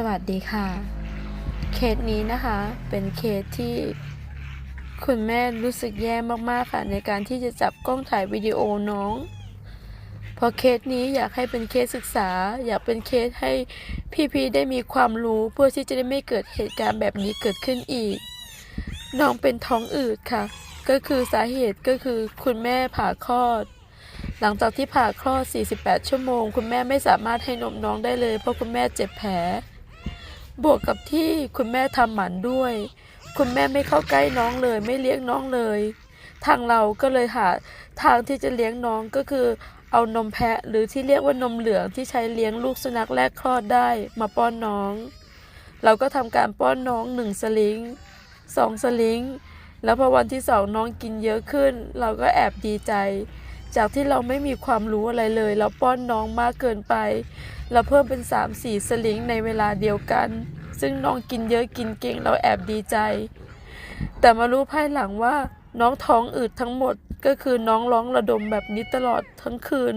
สวัสดีค่ะ เคสนี้นะคะเป็นเคสที่คุณแม่รู้สึกแย่มากๆค่ะ ในการที่จะจับกล้องถ่ายวิดีโอน้องเพราะเคสนี้อยากให้เป็นเคสศึกษา อยากเป็นเคสให้พี่ๆได้มีความรู้เพื่อที่จะได้ไม่เกิดเหตุการณ์แบบนี้เกิดขึ้นอีก น้องเป็นท้องอืดค่ะ ก็คือสาเหตุก็คือคุณแม่ผ่าคลอด หลังจากที่ผ่าคลอด 48 ชั่วโมง คุณแม่ไม่สามารถให้นมน้องได้เลย เพราะคุณแม่เจ็บแผล บวกกับที่คุณแม่ทำหมันด้วย คุณแม่ไม่เข้าใกล้น้องเลย ไม่เลี้ยงน้องเลย ทางเราก็เลยหาทางที่จะเลี้ยงน้องก็คือ เอานมแพะหรือที่เรียกว่านมเหลืองที่ใช้เลี้ยงลูกสุนัขแรกคลอดได้มาป้อนน้อง เราก็ทำการป้อนน้องหนึ่งสลิงสองสลิงแล้วพอวันที่สองน้องกินเยอะขึ้น เราก็แอบดีใจ จากที่เราไม่มีความรู้อะไรเลย เราป้อนน้องมากเกินไป เราเพิ่มเป็น 3 4 สลิงในเวลาเดียวกัน ซึ่งน้องกินเยอะกินเก่งเราแอบดีใจ แต่มารู้ภายหลังว่าน้องท้องอืดทั้งหมดก็คือน้องร้องระดมแบบนี้ตลอดทั้งคืน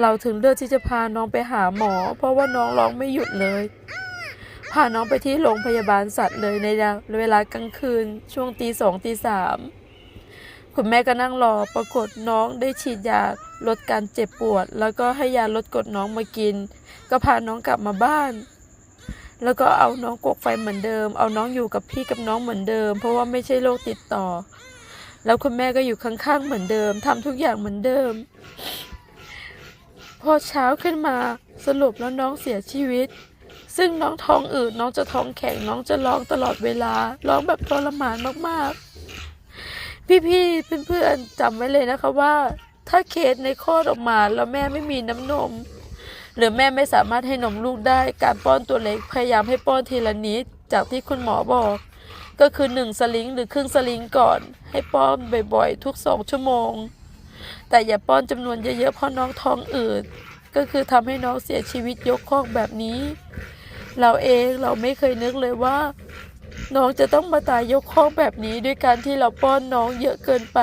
เราถึงเลือกที่จะพาน้องไปหาหมอ เพราะว่าน้องร้องไม่หยุดเลยพาน้องไปที่โรงพยาบาลสัตว์เลยในเวลากลางคืนช่วงตีสองตีสามคุณแม่ก็นั่งรอปรากฏน้องได้ฉีดยาลดการเจ็บปวด แล้วก็ให้ยาลดกรดน้องมากิน ก็พาน้องกลับมาบ้าน แล้วก็เอาน้องกกไฟเหมือนเดิม เอาน้องอยู่กับพี่กับน้องเหมือนเดิม เพราะว่าไม่ใช่โรคติดต่อ แล้วคุณแม่ก็อยู่ข้างๆเหมือนเดิมทำทุกอย่างเหมือนเดิม พอเช้าขึ้นมาสรุปแล้วน้องเสียชีวิต ซึ่งน้องท้องอืดน้องจะท้องแข็งน้องจะร้องตลอดเวลาร้องแบบทรมานมากๆ พี่ๆเพื่อนๆจำไว้เลยนะคะว่า ถ้าเคสในคลอดออกมาแล้วแม่ไม่มีน้ำนม หรือแม่ไม่สามารถให้นมลูกได้ การป้อนตัวเล็กพยายามให้ป้อนทีละนิดจากที่คุณหมอบอก ก็คือหนึ่งสลิงหรือครึ่งสลิงก่อน ให้ป้อนบ่อยๆ ทุกสองชั่วโมง แต่อย่าป้อนจำนวนเยอะๆเพราะน้องท้องอืดก็คือทำให้น้องเสียชีวิตยกคอกแบบนี้ เราเองเราไม่เคยนึกเลยว่า น้องจะต้องมาตายยกคอกแบบนี้ด้วยการที่เราป้อนน้องเยอะเกินไป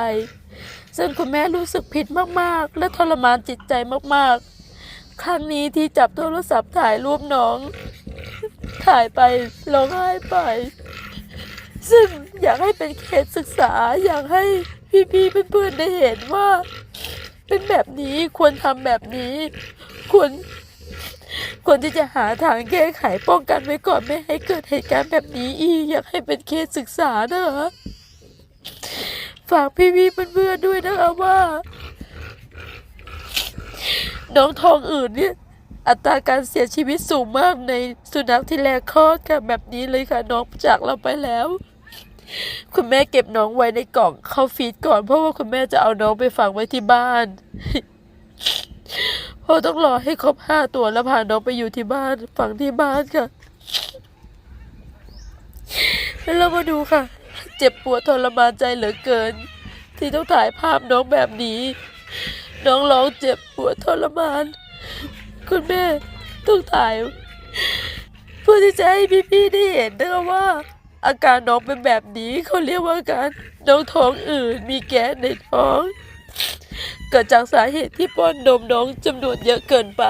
ซึ่งคุณแม่รู้สึกผิดมากๆ และทรมานจิตใจมากๆ ครั้งนี้ที่จับโทรศัพท์ถ่ายรูปน้อง ถ่ายไปร้องไห้ไป ซึ่งอยากให้เป็นเคสศึกษา อยากให้พี่ๆเพื่อนๆได้เห็นว่า เป็นแบบนี้ควรทำแบบนี้ ควรควรที่จะหาทางแก้ไขป้องกันไว้ก่อนไม่ให้เกิดเหตุการณ์แบบนี้อีกอยากให้เป็นเคสศึกษานะคะฝากพี่ๆเพื่อนๆด้วยนะคะว่า น้องทองอื่นเนี่ยอัตราการเสียชีวิตสูงมากในสุนัขที่แรกคลอดค่ะแบบนี้เลยค่ะน้องจากเราไปแล้ว คุณแม่เก็บน้องไว้ในกล่องเข้าฟีดก่อน เพราะว่าคุณแม่จะเอาน้องไปฝังไว้ที่บ้านเพราะต้องรอให้ครบห้าตัวแล้วพาน้องไปอยู่ที่บ้านฝังที่บ้านค่ะแล้วเรามาดูค่ะ เจ็บปวดทรมานใจเหลือเกิน ที่ต้องถ่ายภาพน้องแบบนี้ น้องร้องเจ็บปวดทรมาน คุณแม่ต้องถ่าย เพื่อที่จะให้พี่ๆได้เห็นนะคะว่า อาการน้องเป็นแบบนี้เขาเรียกว่าอาการน้องท้องอืดมีแก๊สในท้อง เกิดจากสาเหตุที่ป้อนนมน้องจำนวนเยอะเกินไป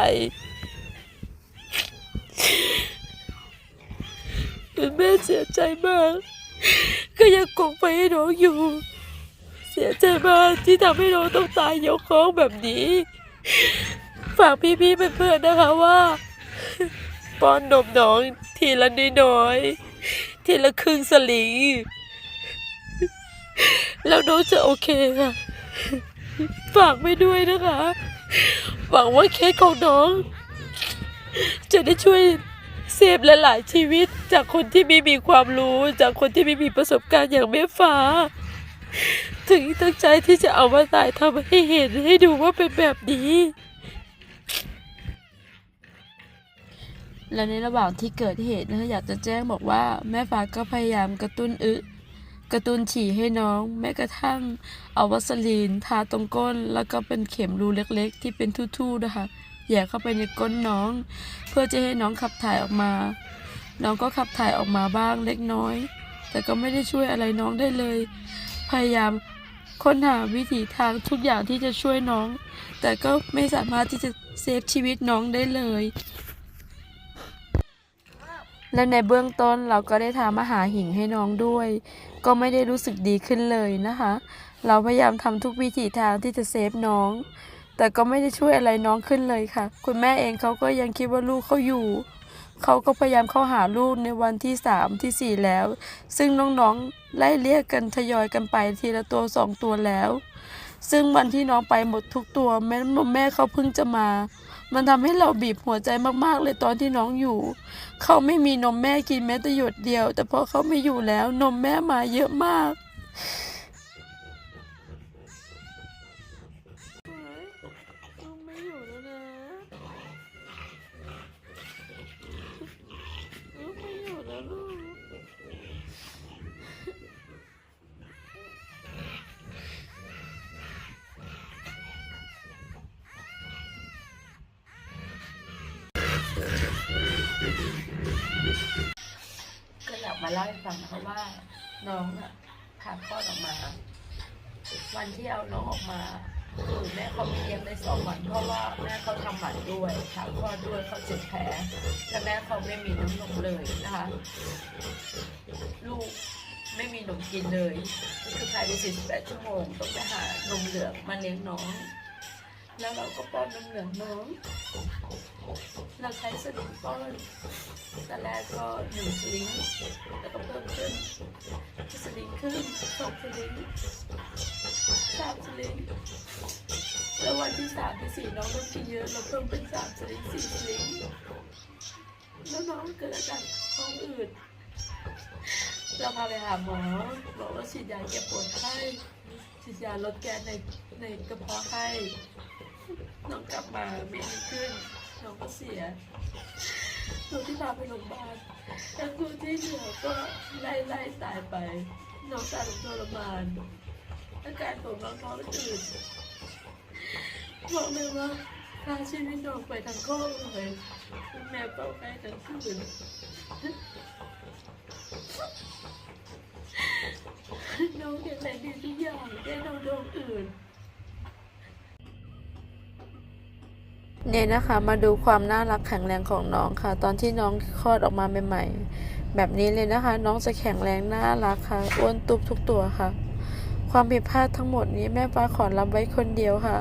คุณแม่เสียใจมาก ก็ยังกงไปให้น้องอยู่ เสียใจมากที่ทำให้น้องต้องตายยกคล้องแบบนี้ ฝากพี่ๆเพื่อนๆนะคะว่าป้อนนมน้องทีละน้อยๆทีละครึ่งสลิงแล้วน้องจะโอเคค่ะ ฝากไปด้วยนะคะ หวังว่าเคสของน้อง จะได้ช่วยเซฟหลายๆชีวิตจากคนที่ไม่มีความรู้จากคนที่ไม่มีประสบการณ์อย่างแม่ฟ้า ถึงตั้งใจที่จะเอามาถ่ายทำให้เห็นให้ดูว่าเป็นแบบนี้ และในระหว่างที่เกิดเหตุนะคะอยากจะแจ้งบอกว่า แม่ฟ้าก็พยายามกระตุ้นอึกระตุ้นฉี่ให้น้องแม้กระทั่งเอาวัสลีนทาตรงก้น แล้วก็เป็นเข็มรูเล็กๆ ที่เป็นทู่ๆนะคะแย่เข้าไปในก้นน้อง เพื่อจะให้น้องขับถ่ายออกมา น้องก็ขับถ่ายออกมาบ้างเล็กน้อย แต่ก็ไม่ได้ช่วยอะไรน้องได้เลย พยายามค้นหาวิถีทางทุกอย่างที่จะช่วยน้อง แต่ก็ไม่สามารถที่จะเซฟชีวิตน้องได้เลย และในเบื้องต้นเราก็ได้ทำอาหารหิ่งให้น้องด้วย ก็ไม่ได้รู้สึกดีขึ้นเลยนะคะ เราพยายามทำทุกวิถีทางที่จะเซฟน้อง แต่ก็ไม่ได้ช่วยอะไรน้องขึ้นเลยค่ะ คุณแม่เองเขาก็ยังคิดว่าลูกเขาอยู่ เขาก็พยายามเข้าหาลูกในวันที่สามที่สี่แล้ว ซึ่งน้องๆไล่เรียกกันทยอยกันไปทีละตัวสองตัวแล้ว ซึ่งวันที่น้องไปหมดทุกตัวแม่นมแม่เขาเพิ่งจะมา มันทำให้เราบีบหัวใจมากๆเลยตอนที่น้องอยู่ เขาไม่มีนมแม่กินแม้แต่หยดเดียว แต่พอเขาไม่อยู่แล้วนมแม่มาเยอะมากลูกไม่อยู่แล้วนะลูกไม่อยู่แล้วลูก ก็อยาก มาเล่าให้ฟังนะคะว่าน้องอะผ่าคลอดออกมา วันที่เอาน้องออกมาคือแม่เขาไม่เลี้ยงได้สองวันเพราะว่าแม่เขาทำหมันด้วยผ่าคลอดด้วยเขาเจ็บแผลและแม่เขาไม่มีน้ำนมเลยนะคะ ลูกไม่มีนมกินเลย คือภายใน48ชั่วโมงต้องไปหานมเหลืองมาเลี้ยงน้อง แล้วเราก็ป้อนนมเหลืองน้องเราใช้สลิงป้อนแต่แรกก็หนึ่งสลิงแล้วก็เพิ่มขึ้นสลิงขึ้นสองสลิงสามสลิงแล้ววันที่สามที่สี่น้องเริ่มกินเยอะเราเพิ่มเป็นสามสลิงสี่สลิงแล้วน้องเกิดอาการท้องอืดเราพาไปหาหมอบอกว่าฉีดยาแก้ปวดให้ฉีดยาลดแก๊สในในกระเพาะให้ น้องกลับมาไม่ดีขึ้นน้องก็เสียตัวที่พาไปโรงพยาบาลแล้วตัวที่เหลือก็ไล่ไล่ตายไปน้องตายลงทรมานอาการของน้องท้องอืดบอกเลยว่าพาชีวิตน้องไปทั้งโคตรเลยแม่เป้าไปทั้งคืนน้องแข็งแรงดีทุกอย่างแค่น้องโดนอื่น เนี่ยนะคะมาดูความน่ารักแข็งแรงของน้องค่ะ ตอนที่น้องคลอดออกมาใหม่ๆแบบนี้เลยนะคะ น้องจะแข็งแรงน่ารักค่ะอ้วนตุบทุกตัวค่ะ ความผิดพลาดทั้งหมดนี้แม่ป้าขอรับไว้คนเดียวค่ะ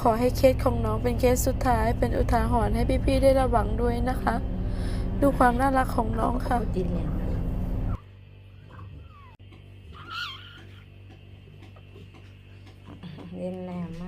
ขอให้เคสของน้องเป็นเคสสุดท้าย เป็นอุทาหรณ์ให้พี่ๆได้ระวังด้วยนะคะ ดูความน่ารักของน้องค่ะดินแหลมดินแหลมาก